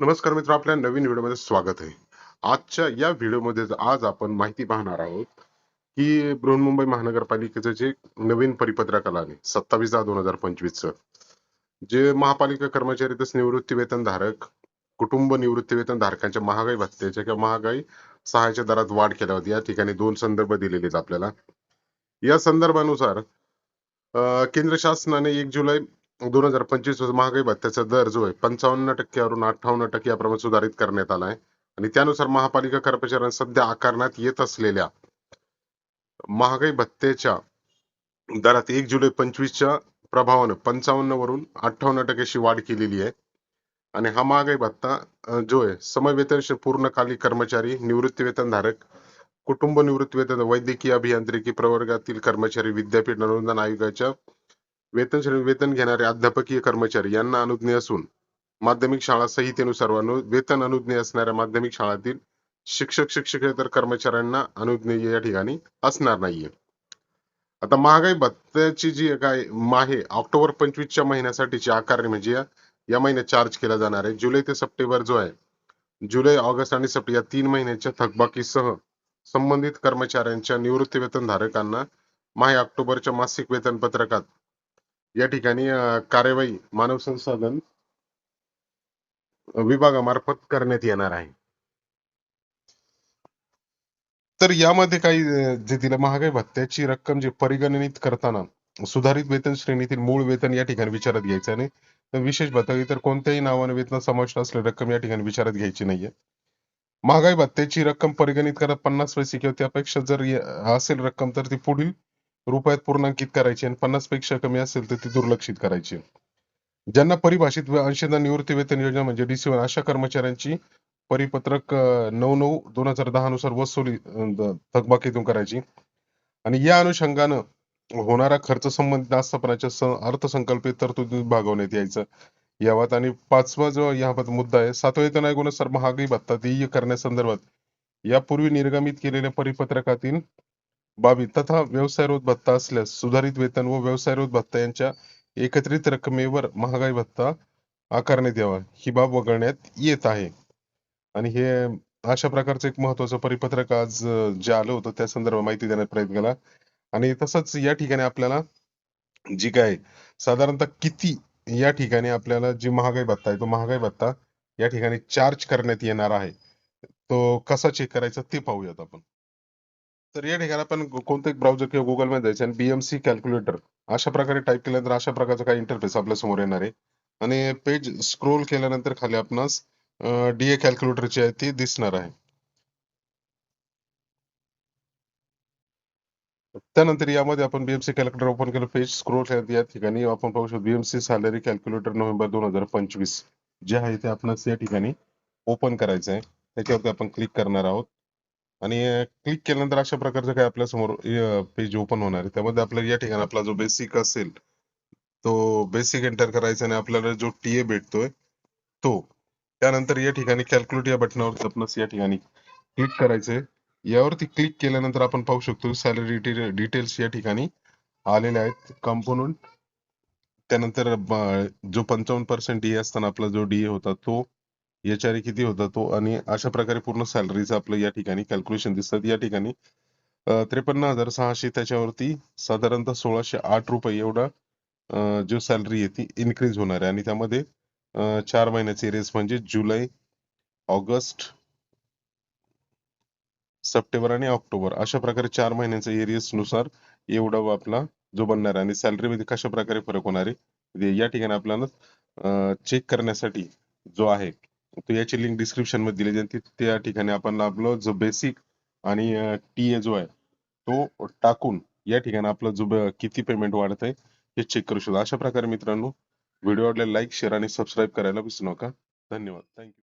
नमस्कार मित्र आपल्या नवीन व्हिडिओमध्ये स्वागत आहे. आजच्या या व्हिडिओमध्ये आज आपण माहिती पाहणार आहोत की बृहन्मुंबई महानगरपालिकेचं जे नवीन परिपत्रक आलं आहे सत्तावीस दहा दोन हजार पंचवीस च जे महापालिका कर्मचारी तस निवृत्ती वेतन धारक कुटुंब निवृत्ती वेतन धारकांच्या महागाई भत्त्याच्या किंवा महागाई सहाय्याच्या दरात वाढ केल्या होती या ठिकाणी दोन संदर्भ दिलेले आहेत आपल्याला. या संदर्भानुसार केंद्र शासनाने एक जुलै दोन हजार पंचवीस महागाई भत्त्याचा दर जो आहे पंचावन्न टक्क्यावरून अठ्ठावन्न टक्के याप्रमाणे सुधारित करण्यात आला आहे. आणि त्यानुसार महापालिका कर्मचाऱ्यांना सध्या आकारण्यात येत असलेल्या महागाई भत्त्याच्या दरात एक जुलै पंचवीसच्या प्रभावानं पंचावन्न वरून अठ्ठावन्न टक्क्याशी वाढ केलेली आहे. आणि हा महागाई भत्ता जो आहे समवेतन पूर्णकालीन कर्मचारी निवृत्ती वेतनधारक कुटुंब निवृत्ती वेतन वैद्यकीय अभियांत्रिकी प्रवर्गातील कर्मचारी विद्यापीठ अनुदान आयोगाच्या वेतन श्रेणी वेतन घेणारे अध्यापकीय कर्मचारी यांना अनुज्ञेय असून माध्यमिक शाळा संहितेनुसार अनु- वेतन अनुज्ञेय असणाऱ्या माध्यमिक शाळांतील शिक्षक शिक्षकेतर कर्मचाऱ्यांना अनुज्ञेय या ठिकाणी असणार नाहीये. आता महागाई भत्त्याची जी काय माहे ऑक्टोबर पंचवीसच्या महिन्यासाठीची आकारणी म्हणजे या- महिन्यात चार्ज केला जाणार आहे. जुलै ते सप्टेंबर जो आहे जुलै ऑगस्ट आणि सप्टेंबर या तीन महिन्याच्या थकबाकीसह संबंधित कर्मचाऱ्यांच्या निवृत्ती वेतन धारकांना माहे ऑक्टोबरच्या मासिक वेतन पत्रकात या ठिकाणी कार्यवाही मानव संसाधन विभागामार्फत करण्यात येणार आहे. तर यामध्ये काही जे दिलं महागाई भत्त्याची रक्कम जे परिगणित करताना सुधारित वेतन श्रेणीतील मूळ वेतन या ठिकाणी विचारात घ्यायचं नाही तर विशेष भत्ता इतर कोणत्याही नावाने वेतन समाविष्ट असलेली रक्कम या ठिकाणी विचारात घ्यायची नाहीये. महागाई भत्त्याची रक्कम परिगणित करत पन्नास पैसे किंवा त्यापेक्षा जर असेल रक्कम तर ती पुढील रुपयात पूर्णांकित करायची आणि पन्नासपेक्षा कमी असेल तर ती दुर्लक्षित करायची. ज्यांना परिभाषित व अंशदान निवृत्ती वेतन योजना म्हणजे डीसी अशा कर्मचाऱ्यांची परिपत्रक नऊ नऊ दोन हजार दहा नुसार वसुली थकबाकीतून करायची. आणि या अनुषंगानं होणारा खर्च संबंधित आस्थापनाच्या अर्थसंकल्पित तरतुदीत भागवण्यात यायचं. यावात आणि पाचवा जो याबाबत मुद्दा आहे सातवा वेतन आयोगानुसार महागाई भत्ता देय करण्यासंदर्भात यापूर्वी निर्गमित केलेल्या परिपत्रकातील बाबी तथा व्यवसायरोध भत्ता असल्यास सुधारित वेतन व व्यवसायरोध भत्ता यांच्या एकत्रित रकमेवर महागाई भत्ता आकारण्यात यावा. ही बाब वगळण्यात येत आहे. आणि हे अशा प्रकारचं एक महत्वाचं परिपत्रक आज जे आलं होतं त्या संदर्भात माहिती देण्याचा प्रयत्न केला. आणि तसंच या ठिकाणी आपल्याला जी काय साधारणतः किती या ठिकाणी आपल्याला जी महागाई भत्ता आहे तो महागाई भत्ता या ठिकाणी चार्ज करण्यात येणार आहे. तो कसा चेक करायचा ते पाहूयात आपण. तर या ठिकाणी आपण कोणतं एक ब्राउझर किंवा गुगलमध्ये जायचं आणि बीएमसी कॅल्क्युलेटर अशा प्रकारे टाईप केल्यानंतर अशा प्रकारचा काही इंटरफेस आपल्यासमोर येणार आहे. आणि पेज स्क्रोल केल्यानंतर खाली आपणास डीए कॅल्क्युलेटर जी आहे ती दिसणार आहे. त्यानंतर यामध्ये आपण बीएमसी कॅल्क्युलेटर ओपन केलं. पेज स्क्रोल केलं या ठिकाणी. आपण पाहू शकतो बीएमसी सॅलरी कॅल्क्युलेटर नोव्हेंबर दोन हजार पंचवीस जे आहे ते आपण या ठिकाणी ओपन करायचं आहे. त्याच्यावरती आपण क्लिक करणार आहोत. आणि क्लिक केल्यानंतर अशा प्रकारचं काय आपल्यासमोर पेज ओपन होणार आहे. त्यामध्ये आपल्याला या ठिकाणी आपला जो बेसिक असेल तो बेसिक एंटर करायचा आणि आपल्याला जो टी ए भेटतोय तो. त्यानंतर या ठिकाणी कॅल्क्युलेट या बटनावर आपणास या ठिकाणी क्लिक करायचंय. यावरती क्लिक केल्यानंतर आपण पाहू शकतो सॅलरी डिटेल्स या ठिकाणी आलेले आहेत. कंपोनंट त्यानंतर जो पंचावन्न पर्सेंट डी असताना आपला जो डीए होता तो याच्यावर किती होता तो? आणि अशा प्रकारे पूर्ण सॅलरीचं आपलं या ठिकाणी कॅल्क्युलेशन दिसतात. या ठिकाणी त्रेपन्न हजार सहाशे त्याच्यावरती साधारणतः सोळाशे आठ रुपये एवढा जो सॅलरी आहे ती इन्क्रीज होणार आहे. आणि त्यामध्ये चार महिन्याचे रेस म्हणजे जुलै ऑगस्ट सप्टेंबर आणि ऑक्टोबर. अशा प्रकारे चार महिन्याच्या एरियसनुसार एवढा आपला जो बनणार आहे. आणि सॅलरीमध्ये कशा प्रकारे फरक होणार आहे या ठिकाणी आपल्याला चेक करण्यासाठी जो आहे याची लिंक डिस्क्रिप्शनमध्ये दिली जाईल त्या ठिकाणी आपण आपलं जो बेसिक आणि टीए जो आहे तो टाकून या ठिकाणी आपलं जो किती पेमेंट वाढत आहे हे चेक करू शकतो. अशा प्रकारे मित्रांनो व्हिडिओ आवडल्यास लाईक शेअर आणि सबस्क्राईब करायला विसरू नका. धन्यवाद. थँक्यू